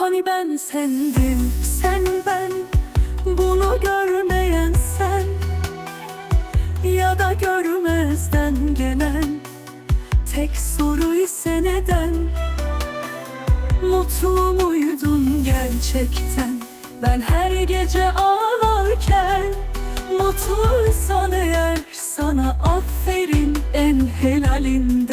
ben sendin Sen ben. Bunu görmeyen sen. Ya da görmezden gelen. Tek soru ise neden? Mutlu muydun gerçekten? Ben her gece ağlarken Mutluysan eğer sana aferin en helalinden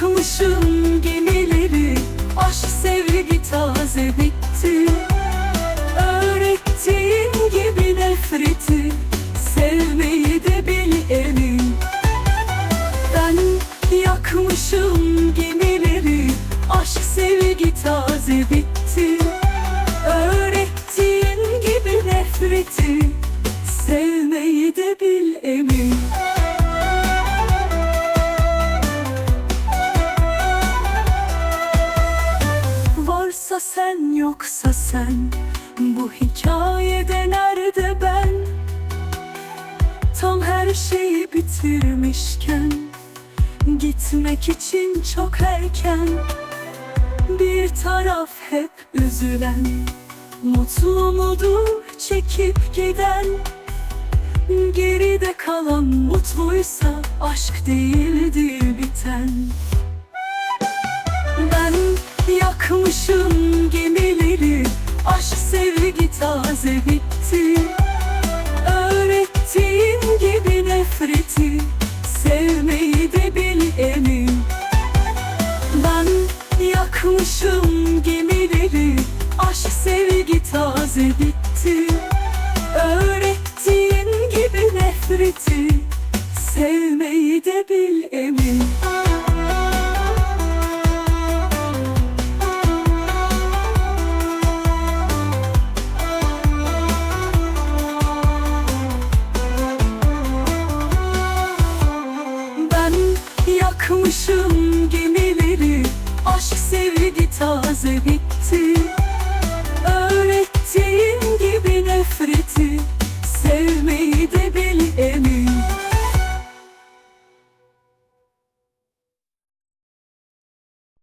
yakmışım gemileri Aşk sevgi taze bitti. Öğrettiğin gibi nefreti Sevmeyi de bil emin. Ben yakmışım Sen yoksa sen Bu hikayede nerede ben? Tam her şeyi bitirmişken Gitmek için çok erken. Bir taraf hep üzülen Mutlu mudur çekip giden. Geride kalan mutluysa Aşk değildir biten. Ben yakmışım gemileri. Aşk sevgi taze bitti. Öğrettiğin gibi nefreti Sevmeyi de bil emin. Ben yakmışım yakmışım